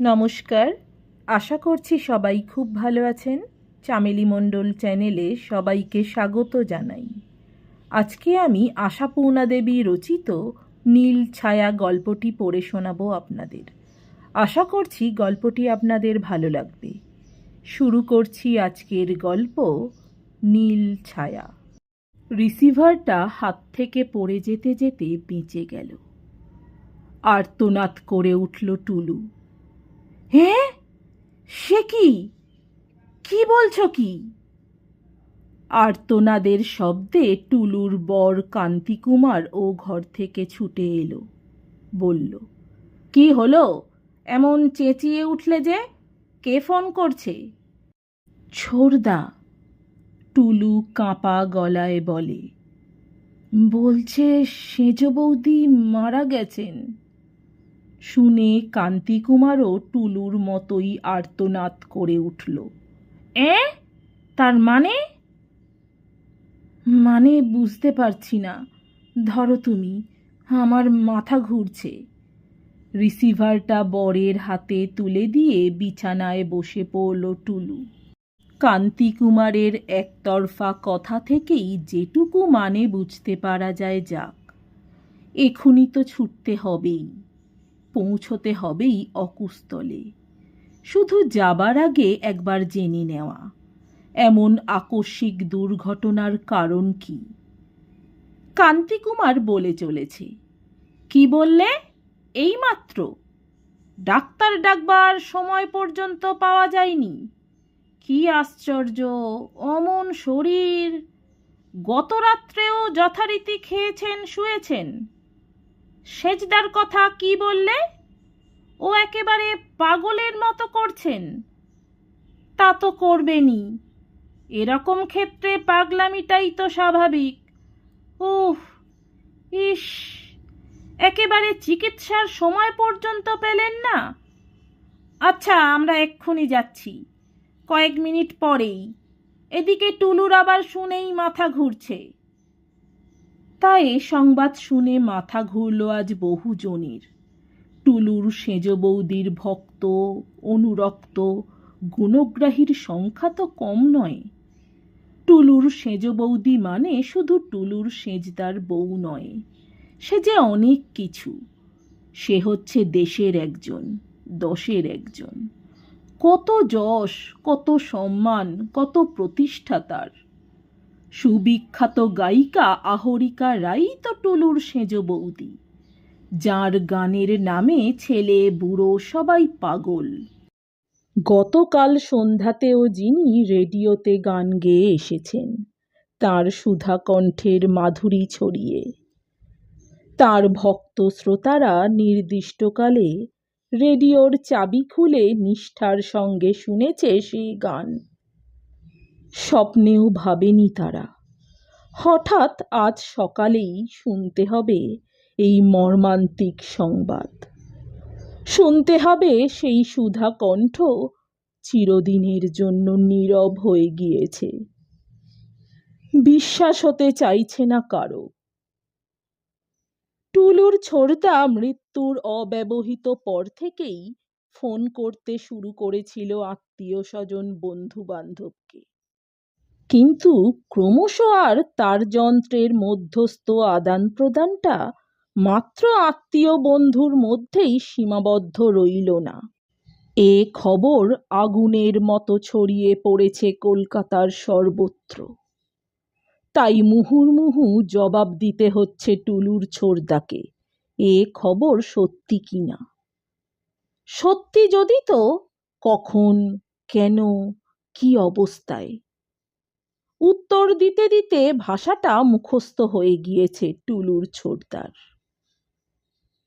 নমস্কার। আশা করছি সবাই খুব ভালো আছেন। চামেলি মণ্ডল চ্যানেলে সবাইকে স্বাগত জানাই। আজকে আমি আশাপূর্ণা দেবী রচিত নীল ছায়া গল্পটি পড়ে শোনাবো আপনাদের। আশা করছি গল্পটি আপনাদের ভালো লাগবে। শুরু করছি আজকের গল্প নীল ছায়া। রিসিভারটা হাত থেকে পড়ে যেতে যেতে বেঁচে গেল। আর্তনাদ করে উঠল টুলু। হ্যাঁ? সে কি? কি বলছো কি? আর্তনাদের শব্দে টুলুর বর কান্তিকুমার ও ঘর থেকে ছুটে এলো, বলল, কি হলো? এমন চেঁচিয়ে উঠলে যে? কে ফোন করছে? ছোড়দা, টুলু কাঁপা গলায় বলে, বলছে সেজ বৌদি মারা গেছেন। শুনে কান্তিকুমারও টুলুর মতোই আর্তনাদ করে উঠল। এ? তার মানে? মানে বুঝতে পারছি না। ধরো তুমি, আমার মাথা ঘুরছে। রিসিভারটা বরের হাতে তুলে দিয়ে বিছানায় বসে পড়ল টুলু। কান্তিকুমারের একতরফা কথা থেকেই যেটুকু মানে বুঝতে পারা যায় যাক। এখুনি তো ছুটতে হবেই। পৌঁছতে হবেই অকুস্থলে শুধু যাবার আগে একবার জেনে নেওয়া। এমন আকস্মিক দুর্ঘটনার কারণ কি? কান্তিকুমার বলে চলেছে, কি বললে? এইমাত্র। ডাক্তার ডাকবার সময় পর্যন্ত পাওয়া যায়নি। কি আশ্চর্য, অমন শরীর। গত রাত্রেও যথারীতি খেয়েছেন, শুয়েছেন। সেজদার কথা কি বললে? ও একেবারে পাগলের মতো করছেন। তা তো করবেনই। এরকম ক্ষেত্রে পাগলামিটাই তো স্বাভাবিক। উহ ইস, একেবারে চিকিৎসার সময় পর্যন্ত পেলেন না? আচ্ছা আমরা এক্ষুনি যাচ্ছি। কয়েক মিনিট পরেই। এদিকে টুলুর আবার শুনেই মাথা ঘুরছে। তাই এ সংবাদ শুনে মাথা ঘুরল আজ বহুজনের। টুলুর সেজ বৌদির ভক্ত, অনুরক্ত, গুণগ্রাহীর সংখ্যা তো কম নয়। টুলুর সেজ বৌদি মানে শুধু টুলুর সেজদার বউ নয়, সে যে অনেক কিছু। সে হচ্ছে দেশের একজন, দশের একজন। কত যশ, কত সম্মান, কত প্রতিষ্ঠা তার। সুবিখ্যাত গায়িকা আহরিকা রাই তো টুলুর সেজ বৌদি। যার গানের নামে ছেলে, বুড়ো সবাই পাগল। গতকাল সন্ধ্যাতেও যিনি রেডিওতে গান গেয়ে এসেছেন, তার সুধা কণ্ঠের মাধুরী ছড়িয়ে। তার ভক্ত শ্রোতারা নির্দিষ্টকালে রেডিওর চাবি খুলে নিষ্ঠার সঙ্গে শুনেছে সেই গান। স্বপ্নেও ভাবেনি তারা। হঠাৎ আজ সকালেই শুনতে হবে এই মর্মান্তিক সংবাদ। শুনতে হবে সেই সুধা কণ্ঠ চিরদিনের জন্য নীরব হয়ে গিয়েছে। বিশ্বাস হতে চাইছে না কারও। টুলুর ছোড়দা মৃত্যুর অব্যবহিত পর থেকেই ফোন করতে শুরু করেছিল আত্মীয় স্বজন বন্ধু বান্ধবকে কিন্তু ক্রমশ আর তার যন্ত্রের মধ্যস্থ আদান প্রদানটা মাত্র আত্মীয় বন্ধুর মধ্যেই সীমাবদ্ধ রইল না। এ খবর আগুনের মতো ছড়িয়ে পড়েছে কলকাতার সর্বত্র। তাই মুহুর্মুহু জবাব দিতে হচ্ছে টুলুর ছোড়দাকে এ খবর সত্যি কিনা সত্যি যদি তো কখন, কেন, কি অবস্থায়? উত্তর দিতে দিতে ভাষাটা মুখস্থ হয়ে গিয়েছে টুলুর ছোটদার।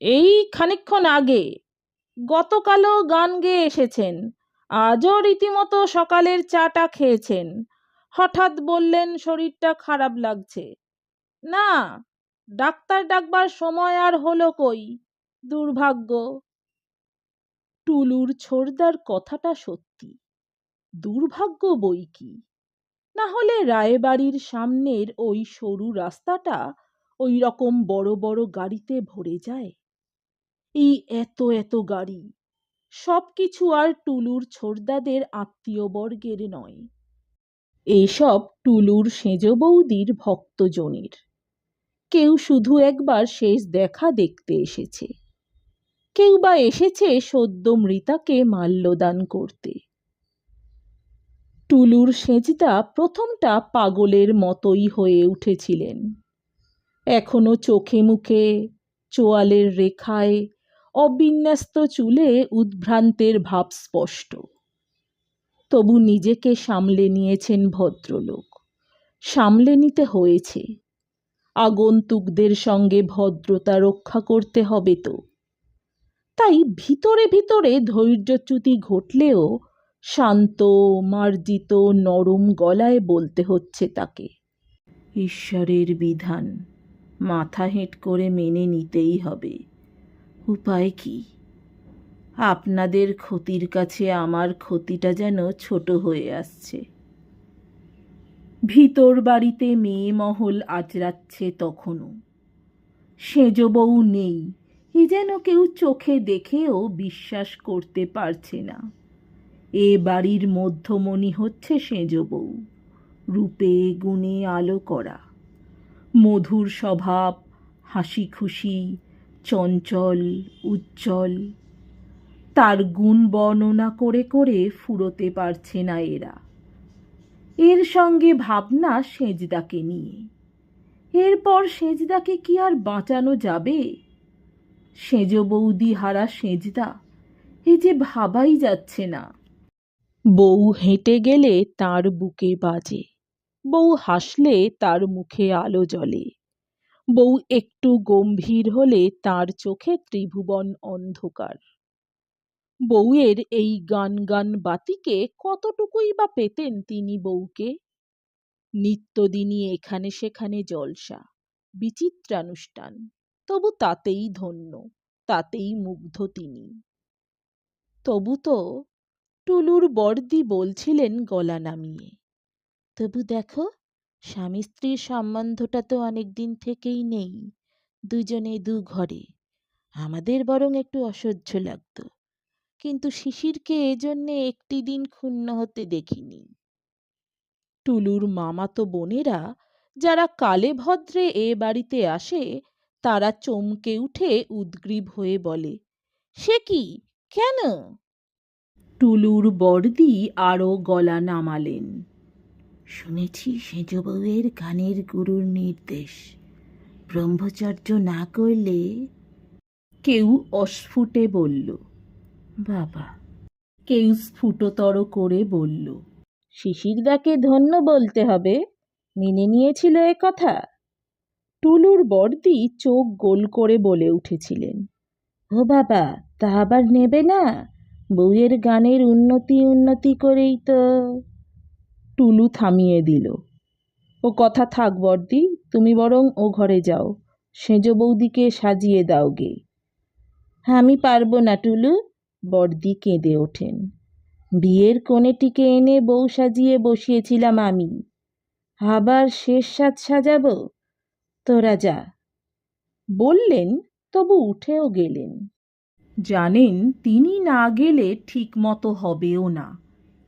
এই খানিকক্ষণ আগে গতকালও গান গেয়ে এসেছেন, আজও রীতিমতো সকালের চাটা খেয়েছেন। হঠাৎ বললেন, শরীরটা খারাপ লাগছে। না, ডাক্তার ডাকবার সময় আর হলো কই? দুর্ভাগ্য। টুলুর ছোড়দার কথাটা সত্যি, দুর্ভাগ্য বই কি? না হলে রায়বাড়ির সামনের ওই সরু রাস্তাটা ওই রকম বড় বড় গাড়িতে ভরে যায়। এই এত এত গাড়ি সব কিছু আর টুলুর ছোড়দাদের আত্মীয়বর্গের নয়। এসব টুলুর সেজ বৌদির ভক্তজনের। কেউ শুধু একবার শেষ দেখা দেখতে এসেছে। কেউ বা এসেছে সদ্য মৃতাকে মাল্যদান করতে। টুলুর সেজদা প্রথমটা পাগলের মতোই হয়ে উঠেছিলেন। এখনও চোখে মুখে, চোয়ালের রেখায়, অবিন্যস্ত চুলে উদ্ভ্রান্তের ভাব স্পষ্ট। তবু নিজেকে সামলে নিয়েছেন ভদ্রলোক। সামলে নিতে হয়েছে। আগন্তুকদের সঙ্গে ভদ্রতা রক্ষা করতে হবে তো। তাই ভিতরে ভিতরে ধৈর্যচ্যুতি ঘটলেও শান্ত, মার্জিত, নরম গলায় বলতে হচ্ছে তাকে। ঈশ্বরের বিধান, মাথা হেঁট করে মেনে নিতেই হবে। উপায় কি? আপনাদের ক্ষতির কাছে আমার ক্ষতিটা যেন ছোট হয়ে আসছে। ভিতর বাড়িতে মেয়ে মহল আচরাচ্ছে তখনও। সেজ বউ নেই, এ যেন কেউ চোখে দেখেও বিশ্বাস করতে পারছে না। এ বাড়ির মধ্যমণি হচ্ছে সেজ বউ রূপে গুণে আলো করা। মধুর স্বভাব হাসি খুশি চঞ্চল, উজ্জ্বল। তার গুণ বর্ণনা করে করে ফুরোতে পারছে না এরা। এর সঙ্গে ভাবনা সেজদাকে নিয়ে। এরপর সেজদাকে কি আর বাঁচানো যাবে? সেজ বৌদি হারা সেজদা, এ যে ভাবাই যাচ্ছে না। বউ হেঁটে গেলে তার বুকে বাজে। বউ হাসলে তার মুখে আলো জ্বলে। বউ একটু গম্ভীর হলে তার চোখে ত্রিভুবন অন্ধকার। বউয়ের এই গান গান বাতিকে কতটুকুই বা পেতেন তিনি বউকে? নিত্যদিনই এখানে সেখানে জলসা, বিচিত্রানুষ্ঠান, তবু তাতেই ধন্য, তাতেই মুগ্ধ তিনি। তবু তো টুলুর বর্দি বলছিলেন গলা নামিয়ে। তবু দেখো, স্বামী স্ত্রীর সম্বন্ধটা তো অনেক দিন থেকেই নেই দুজনে দু ঘরে। আমাদের বরং একটু অসহ্য লাগতো। কিন্তু শিশিরকে এজন্যে একটি দিন ক্ষুণ্ণ হতে দেখিনি। টুলুর মামাতো বোনেরা যারা কালে ভদ্রে এ বাড়িতে আসে, তারা চমকে উঠে উদ্গ্রীব হয়ে বলে, সে কি? কেন? টুলুর বর্দি আরও গলা নামালেন। শুনেছি সেজ বউয়ের গানের গুরুর নির্দেশ। ব্রহ্মচর্য না করলে কেউ অস্ফুটে বলল, বাবা। কেউ স্ফুটতর করে বলল, শিশিরদাকে ধন্য বলতে হবে, মেনে নিয়েছিল এ কথা? টুলুর বর্দি চোখ গোল করে বলে উঠেছিলেন, ও বাবা, তা আবার নেবে না? বউয়ের গানের উন্নতি উন্নতি করেই তো টুলু থামিয়ে দিল। ও কথা থাক বর্দি, তুমি বরং ও ঘরে যাও, সেজ বৌদিকে সাজিয়ে দাও গে। হ্যাঁ আমি পারব না টুলু, বর্দি কেঁদে ওঠেন। বিয়ের কোণেটিকে এনে বউ সাজিয়ে বসিয়েছিলাম আমি। আবার শেষ সাজ সাজাবো? তোরা যা। বললেন, তবু উঠেও গেলেন। জানেন তিনি না গেলে ঠিক মতো হবেও না।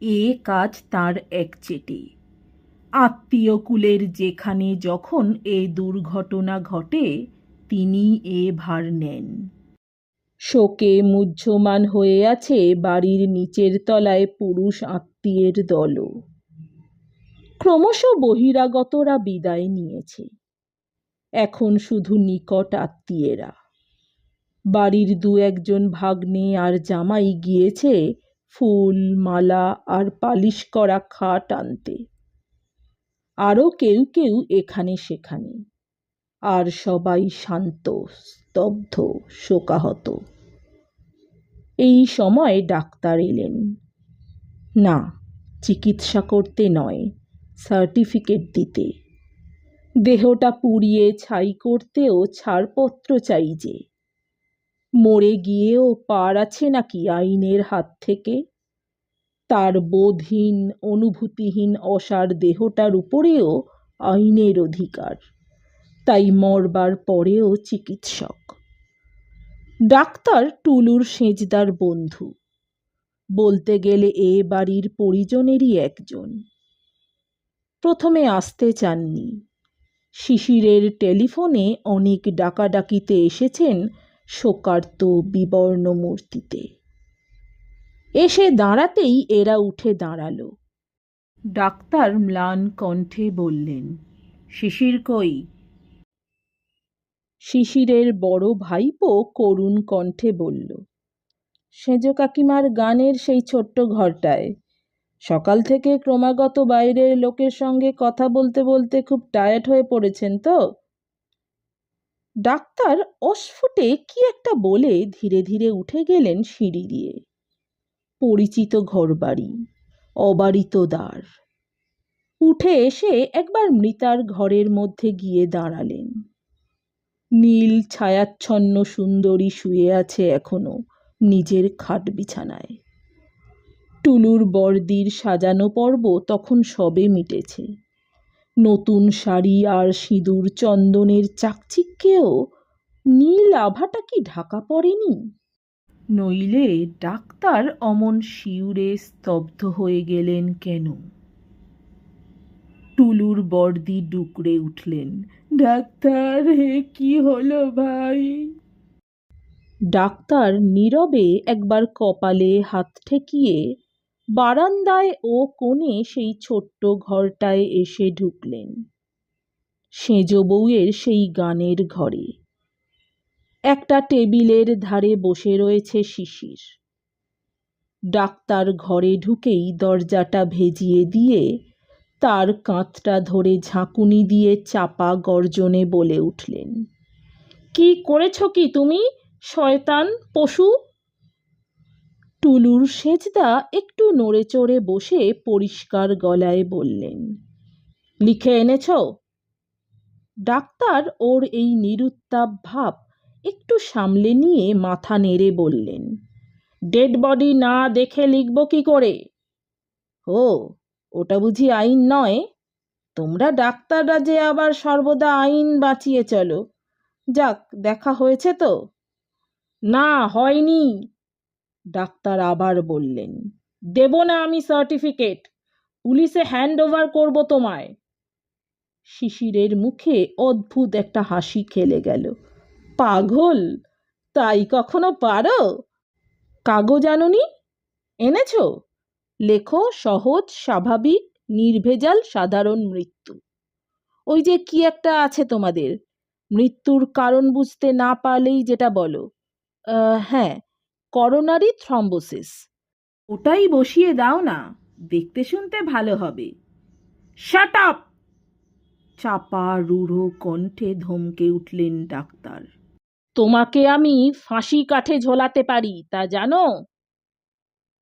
এ কাজ তার একচেটে আত্মীয় কুলের যেখানে যখন এ দুর্ঘটনা ঘটে, তিনি এ ভার নেন। শোকে মুহ্যমান হয়ে আছে বাড়ির নিচের তলায় পুরুষ আত্মীয়ের দলও। ক্রমশ বহিরাগতরা বিদায় নিয়েছে। এখন শুধু নিকট আত্মীয়েরা। বাড়ির দু একজন ভাগ্নে আর জামাই গিয়েছে ফুল, মালা আর পালিশ করা খাট আনতে। আরও কেউ কেউ এখানে সেখানে। আর সবাই শান্ত, স্তব্ধ, শোকাহত। এই সময় ডাক্তার এলেন। না, চিকিৎসা করতে নয়, সার্টিফিকেট দিতে। দেহটা পুড়িয়ে ছাই করতেও ছাড়পত্র চাই যে। মরে গিয়েও পার আছে নাকি আইনের হাত থেকে? তার বোধহীন, অনুভূতিহীন, অসার দেহটার উপরেও আইনের অধিকার। তাই মরবার পরেও চিকিৎসক। ডাক্তার টুলুর সেজদার বন্ধু। বলতে গেলে এ বাড়ির পরিজনেরই একজন। প্রথমে আসতে চাননি। শিশিরের টেলিফোনে অনেক ডাকাডাকিতে এসেছেন শোকার্ত বিবর্ণ মূর্তিতে এসে দাঁড়াতেই এরা উঠে দাঁড়াল। ডাক্তার ম্লান কণ্ঠে বললেন, শিশির কই? শিশিরের বড় ভাইপো করুণ কণ্ঠে বলল, সেজ কাকিমার গানের সেই ছোট্ট ঘরটায়। সকাল থেকে ক্রমাগত বাইরের লোকের সঙ্গে কথা বলতে বলতে খুব টায়ার্ড হয়ে পড়েছেন তো? ডাক্তার অস্ফুটে কি একটা বলে ধীরে ধীরে উঠে গেলেন সিঁড়ি দিয়ে। পরিচিত ঘরবাড়ি, অবারিত দ্বার। উঠে এসে একবার মৃতার ঘরের মধ্যে গিয়ে দাঁড়ালেন। নীল, ছায়াচ্ছন্ন, সুন্দরী শুয়ে আছে এখনও নিজের খাট বিছানায়। টুলুর বর্দির সাজানো পর্ব তখন সবে মিটেছে। নতুন শাড়ি আর সিঁদুর চন্দনের চাকচিক্যেও নীল আভাটা কি ঢাকা পড়েনি? নইলে ডাক্তার অমন শিউরে স্তব্ধ হয়ে গেলেন কেন? টুলুর বর্দি ডুকরে উঠলেন। ডাক্তার, হে কি হলো ভাই? ডাক্তার নীরবে একবার কপালে হাত ঠেকিয়ে বারান্দায় ও কোণে সেই ছোট্ট ঘরটায় এসে ঢুকলেন। সেজ বউয়ের সেই গানের ঘরে। একটা টেবিলের ধারে বসে রয়েছে শিশির। ডাক্তার ঘরে ঢুকেই দরজাটা ভেজিয়ে দিয়ে তার কাঁধটা ধরে ঝাঁকুনি দিয়ে চাপা গর্জনে বলে উঠলেন, কি করেছ কি তুমি, শয়তান, পশু? টুলুর সেজদা একটু নড়ে চড়ে বসে পরিষ্কার গলায় বললেন, লিখে এনেছ? ডাক্তার ওর এই নিরুত্তাপ ভাব একটু সামলে নিয়ে মাথা নেড়ে বললেন, ডেড বডি না দেখে লিখব কি করে? ও, ওটা বুঝি আইন নয়? তোমরা ডাক্তাররা যে আবার সর্বদা আইন বাঁচিয়ে চলো, যাক, দেখা হয়েছে তো? না, হয়নি। ডাক্তার আবার বললেন, দেব না আমি সার্টিফিকেট পুলিশে হ্যান্ড ওভার করব তোমায়। শিশিরের মুখে অদ্ভুত একটা হাসি খেলে গেল। পাগল? তাই কখনো পারো? কাগজ আনুনি? এনেছো? লেখো, সহজ, স্বাভাবিক, নির্ভেজাল, সাধারণ মৃত্যু। ওই যে কি একটা আছে তোমাদের? মৃত্যুর কারণ বুঝতে না পারলেই যেটা বলো। হ্যাঁ করোনারি থ্রম্বোসিস ওটাই বসিয়ে দাও না দেখতে শুনতে ভালো হবে। শাট আপ চাপা রূঢ় কণ্ঠে ধমকে উঠলেন ডাক্তার। তোমাকে আমি ফাঁসি কাঠে ঝোলাতে পারি তা জানো?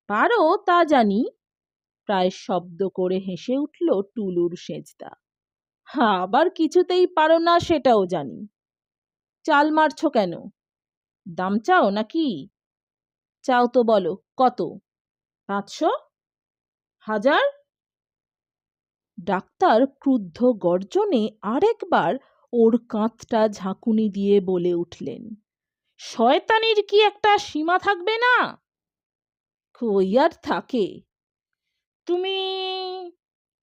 পারো তা জানি। প্রায় শব্দ করে হেসে উঠল টুলুর সেজদা। হ্যাঁ আবার কিছুতেই পারো না সেটাও জানি। চাল মারছো কেন? দাম চাও নাকি? চাও তো বলো, কত? পাঁচশো? হাজার? ডাক্তার ক্রুদ্ধ গর্জনে আরেকবার ওর কাঁধটা ঝাঁকুনি দিয়ে বলে উঠলেন, শয়তানির কি একটা সীমা থাকবে না? কই আর থাকে? তুমি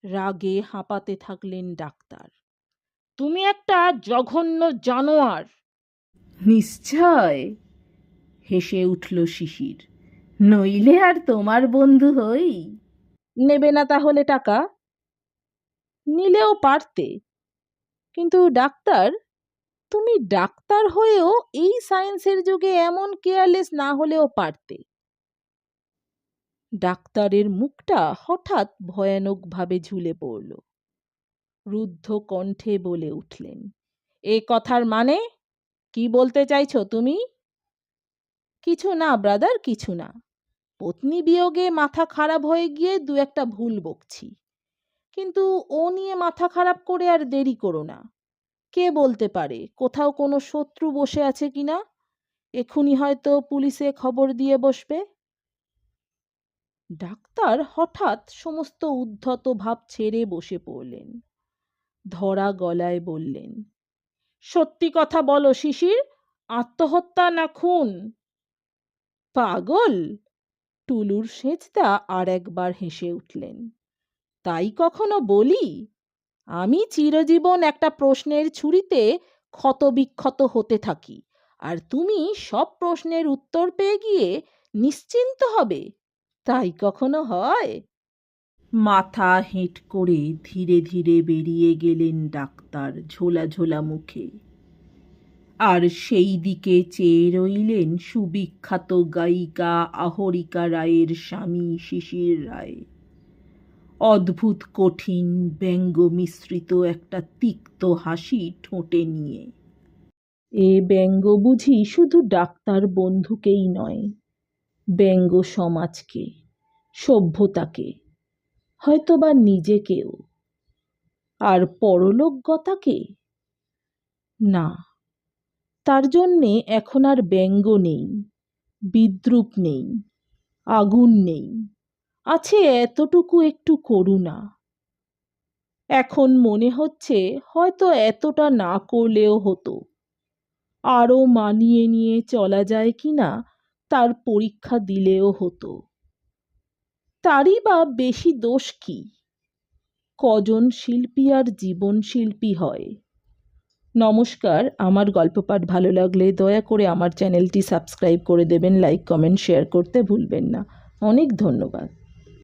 রাগে হাঁপাতে থাকলেন ডাক্তার, তুমি একটা জঘন্য জানোয়ার। নিশ্চয়। হেসে উঠল শিশির। নইলে আর তোমার বন্ধু হই। নেবে না তাহলে টাকা? নিলেও পারতে। কিন্তু ডাক্তার, তুমি ডাক্তার হয়েও এই সায়েন্সের যুগে এমন কেয়ারলেস না হলেও পারতে। ডাক্তারের মুখটা হঠাৎ ভয়ানকভাবে ঝুলে পড়ল। রুদ্ধ কণ্ঠে বলে উঠলেন, এ কথার মানে? কি বলতে চাইছো তুমি? কিছু না ব্রাদার কিছু না। পত্নী বিয়োগে মাথা খারাপ হয়ে গিয়ে দু একটা ভুল বকছি। কিন্তু ও নিয়ে মাথা খারাপ করে আর দেরি করো না। কে বলতে পারে, কোথাও কোনো শত্রু বসে আছে কিনা এক্ষুনি হয়তো পুলিশে খবর দিয়ে বসবে। ডাক্তার হঠাৎ সমস্ত উদ্ধত ভাব ছেড়ে বসে পড়লেন। ধরা গলায় বললেন, সত্যি কথা বলো শিশির, আত্মহত্যা না খুন। পাগল? টুলুর সেজদা আর একবার হেসে উঠলেন। তাই কখনো বলি? আমি চিরজীবন একটা প্রশ্নের ছুরিতে ক্ষতবিক্ষত হতে থাকি, আর তুমি সব প্রশ্নের উত্তর পেয়ে গিয়ে নিশ্চিন্ত হবে। তাই কখনো হয়? মাথা হেঁট করে ধীরে ধীরে বেরিয়ে গেলেন ডাক্তার ঝোলা ঝোলা মুখে। আর সেই দিকে চেয়ে রইলেন সুবিখ্যাত গায়িকা আহরিকা রায়ের স্বামী শিশির রায়। অদ্ভুত কঠিন ব্যঙ্গ মিশ্রিত একটা তিক্ত হাসি ঠোঁটে নিয়ে। এ ব্যঙ্গ বুঝি শুধু ডাক্তার বন্ধুকেই নয়, ব্যঙ্গ সমাজকে, সভ্যতাকে, হয়তোবা নিজেকেও। আর পরলোকগতাকে? না। তার জন্যে এখন আর ব্যঙ্গ নেই, বিদ্রুপ নেই, আগুন নেই, আছে এতটুকু একটু করুণা। এখন মনে হচ্ছে হয়তো এতটা না করলেও হতো। আরও মানিয়ে নিয়ে চলা যায় কি না তার পরীক্ষা দিলেও হতো। তারই বা বেশি দোষ কি? কজন শিল্পী আর জীবন শিল্পী হয়? নমস্কার, আমার গল্প পাঠ ভালো লাগলে দয়া করে আমার চ্যানেলটি সাবস্ক্রাইব করে দেবেন, লাইক, কমেন্ট, শেয়ার করতে ভুলবেন না। অনেক ধন্যবাদ।